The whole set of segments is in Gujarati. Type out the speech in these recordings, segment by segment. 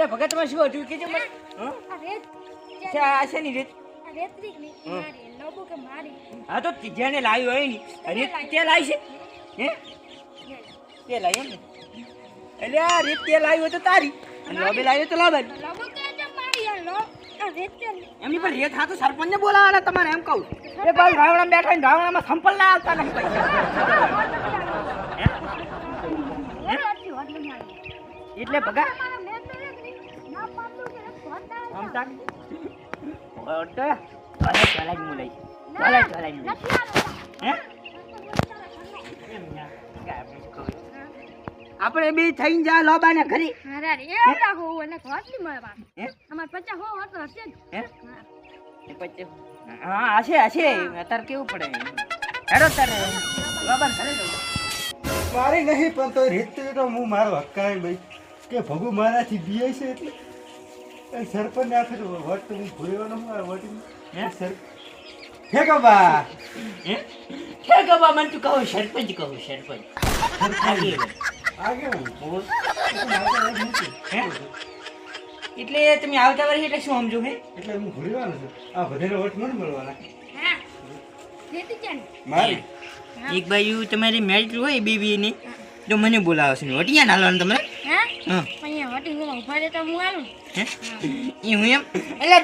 એટલે ભગત તમારે શું હતું કે મને રેત છે રીતની મારી હા તો જેને લાવ્યું હોયની રીત તે લાવી છે હે તે લાવી એમ ને એટલે આ રીત તે લાવી હોય તો તારી અને લોબે લાવી તો લાવવાની રેત એમની પણ રેત હા તો સરપંચને બોલાવવાના તમારે એમ કહું એ ભાઈ રાવણામાં બેઠા ને રાવણામાં સંપલ ના આવતા નહીં પૈસા એટલે ભગા ના. તાક ઓટો. અરે ચલાઈ મુ લઈ. ચલાઈ ચલાઈ મુ હે? આપણે બી થઈને જા લોબાને ઘરી. હારા રે એ રાખો અને મળે બા અમાર પચાસ હો હશે હે? એ હા હશે હશે. અત્યારે કેવું પડે? હેડો તારે લોબા ઘરે જવું. મારી નહીં પણ તો રીત તો હું મારો હક્કાય ભાઈ કે ભગુ મારાથી બીએ છે એટલે. એ સરપંચ આખે તો વોટ તો હું ન વોટ હે? સર હે ગબા. હે? હે ગબા મને તું કહું સરપંચ કહું સરપંચ. આગે બોલ. હે? એટલે તમે આવતા વર્ષે એટલે શું સમજો હે? એટલે હું ભૂલવાનો છું આ વધારે વટ મને મળવાના. ને મારી? એક. બાજુ તમારી મેરિટ હોય બીબીની તો મને બોલાવશે છો. વટિયા નાલવાનું તમારે? હા. હોટી હું ઊભા રહે તો હું હે? એ હું એમ? એટલે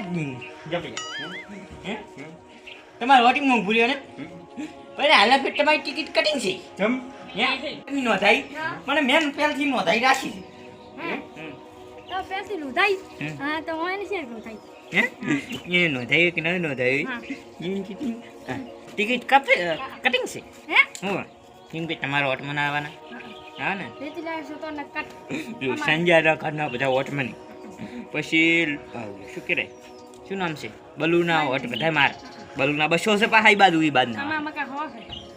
જપી હે. તમારે વોટિંગમાં ભૂલ્યો ને? પણ હાલા ફેર તમારી ટિકિટ કટિંગ છે. જમ હે? એની નોંધાઈ. મને મેન પહેલથી નોંધાઈ રાખી હા. તો લુધાઈ હમ. હા? તો હું એની શેર હે? એ નોંધાઈ કે ન નોંધાઈ ટિકિટ કટિંગ છે. હે? હું? કેમ કે તમારો હા ને રેતી લાવે ને? તો ન કટ. જો સંજય ઘરના બધા વોટમેન પછી શું કહેવાય? શું નામ છે? બલુના વોટ બધા માર. બલુના બસો છે પાહા ઈ બાજુ ઈ બાજુના. હો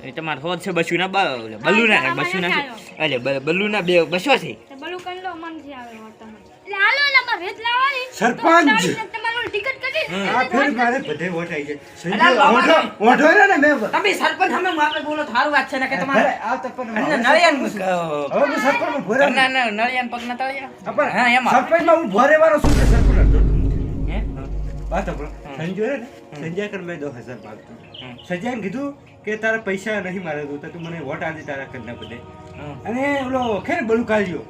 એ તમારે હોદ છે બસુના બ- બલુના બસુના એટલે બલુના બે બસો છે. સરપંચ! તો તમારું ટિકિટ કરી આ ફેર મારે બધે વોટ આવી જાય. અલા, સંજય બાબા, ઓઢો ઓઢો ને મેં તમે સરપંચ સામે માપે બોલો થારું વાત છે ને કે તમારે આ તો પણ અને હવે નળિયાન હવે હું ભોરે ના ના નળિયાન પગના તળિયા પણ હા એમાં સરપંચમાં હું ભોરે વાળો શું કે સરપંચ? હે? વાત ને, સંજય કર મેં દો હજાર માગતો. હમ. સંજયને કીધું કે તારા પૈસા નહીં મારે જોતા તું મને વોટ આજે તારા કરના બધે. અને ઓલો ખે ને બલુ કાઢ્યો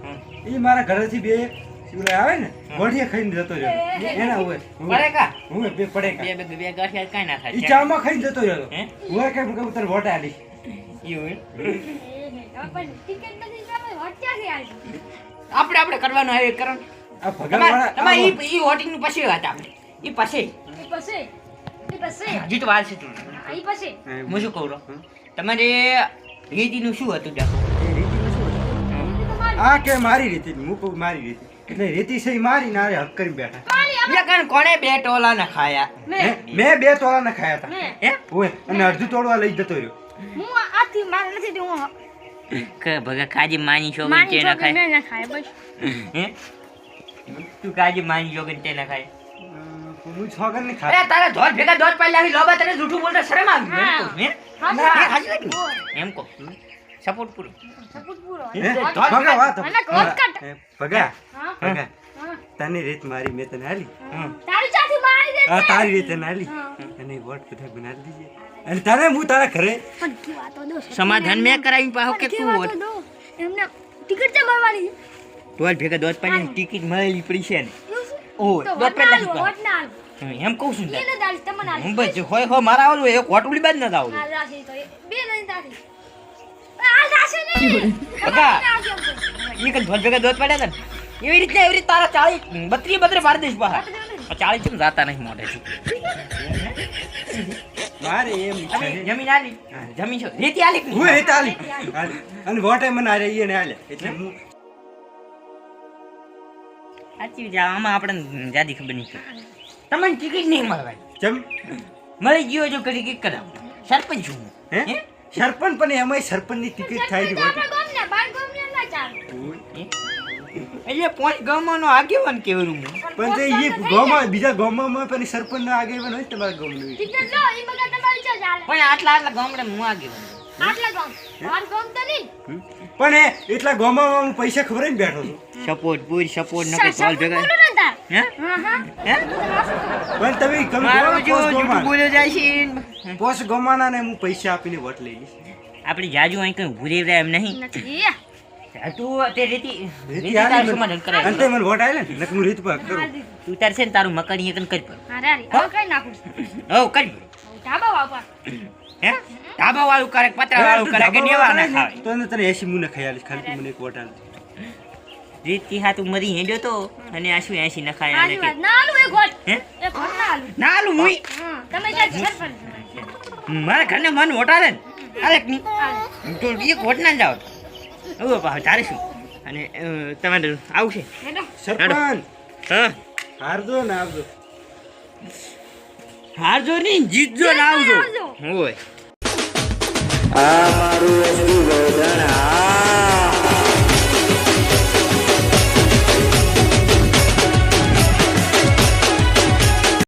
એ મારા ઘરેથી બે ઓલા આવે ને ગોઠિયા ખાઈને જતો રહ્યો. એના હોય. પડેકા હું બે પડેકા બે બે બે ગાંઠિયા કાંઈ ના ઈ ચામાં ખાઈને જતો રહ્યો. હું? કેમ કે હું તને વોટ આલી? પણ ટિકિટ નથી ક્યાંથી આવી આપણે આપણે કરવાનું આવે કરણ આ ભગવાન તમારે તમારે ઈ ઈ વોટિંગનું પછી વાત આપણે. ઈ પછી. એ પછી એ પછી. હજી તો વાર છે તું ઈ પછી. હું શું કહું તમારે રીતિનું શું હતું ડાકો રીતિનું શું હતું? મારી આ કે મારી રીતિ? હું કહું મારી રીતિ. એટલે રીતિ મારી નારે હક કરી બેઠા એટલે કાન કોણે બે ટોલા ના ખાયા? મેં. મેં બે ના ખાયા હતા. હે? ઓય અને અડધું તોડવા લઈ જતો રહ્યો. હું આથી મારે નથી દેવું કે ભગા કાજી માની છો માની છોકરી મેં ના ખાય બસ. હે? તું કાજી માની છો તે ના ખાય હું છોકર ને અરે તારા ધોર ભેગા ધોર પાડી લાવી લોબા તને જૂઠું બોલતા શરમ આવી? એમ સપોર્ટ પૂરો સપોર્ટ પૂરો ભગા. હે, ભગા ભગા. હા. રીત મારી મેં તને હાલી હમ. તારી ચાથી મારી દે આ તારી રીતે હા. અને વોટ બધા બનાવી દીજે. અને તારે હું તારા ઘરે? પણ કી વાતો દો સમાધાન મેં કરાવી પાહો કે તું વોટ? એમને ટિકિટ છે મળવાની. ધોર ભેગા દોત પાણી ટિકિટ મળેલી પડી છે ને. ઓ? દોત વટ પાડ. વટ ના એમ કહું છું. હું બસ હોય હો મારા આવડું એક હોટુલી બાદ ના આવડું આ રાશિ તો એ. બે નહીં તારી. બકા. આ રાશિ એમ કહું. એ કઈ ધોર ભેગા ધોત પાડ્યા હતા એવી રીતના એવી રીતે તારા ચાળી બત્રી બત્રી પાડી દઈશ બહાર. ચાળી ચમ જાતા નહીં મોઢેથી મારે એમ છે. અને જમીન આલી. જમીન છો. રેતી આલી હું નહીં? આલી. આલી. અને વોટે મને આલે ઈ એને આલે એટલે હું સાચી વાત, આમાં આપણે જાદી ખબર નહીં. તમને ટિકિટ નહીં મળવાની ચમ? મળી ગયો જો કરી કે કરાવ સરપંચ છું હું. સરપંચ પણ એમાંય સરપંચની ટિકિટ થાય છે? એટલે પોઈન્ટ ગામમાં આગેવાન કેવું હું પણ તે ઈ ગામમાં બીજા ગામમાં પણ સરપંચ ના આગેવાન હોય તમારા ગામનું. ટિકિટ લો, ઈ મગર તમારી ચા ચાલે. પણ આટલા આટલા ગામડે હું આગેવાન? ગામ. ગામ? પણ એ એટલા ગામમાં હું પૈસા ખબર બેઠો છું. સપોર્ટ પૂર સપોર્ટ ન ચાલ ભેગા. બોલો ને તાર. હે? હા હા. હે? પણ તમે કમ. બોલ્યો જાય છે. પોસ ગમાના ને હું પૈસા આપીને વટ લઈ લઈશ. આપણી જાજુ અહીં કઈ ભૂરી રહે રહ્યા એમ નહીં. તું તે રીતિ રીતિ રીતિ મને. સમાધાન વોટ આલે ને હું રીત પર કરું. તું તાર છે ને તારું મકાન અહીંયા કરી પર અરે અરે કઈ નાખું? હો કરી ઢાબા વાપા હે? ધાબા વાળું કરે પતરા વાળું કરે કે નેવા ના ખાવે? તો એને તને એસી મુને ખાઈ ખાલી મને એક વટાલ આલ રીતિ હા તું મરી હેડ્યો તો અને આ શું એસી ના ખાય આને હાલી કે એક હે? એક વોટ ના આલું. મુઈ તમે જે ઘર પર મારા ઘરને મન વટાડે ને. હાલ. તો એક વોટ ના જાવ ઓ બા તારે શું? અને તમારે આવશે સરપંચ! હા. હારજો ને આવજો હારજો નહીં જીતજો ને આવજો. હોય આ મારું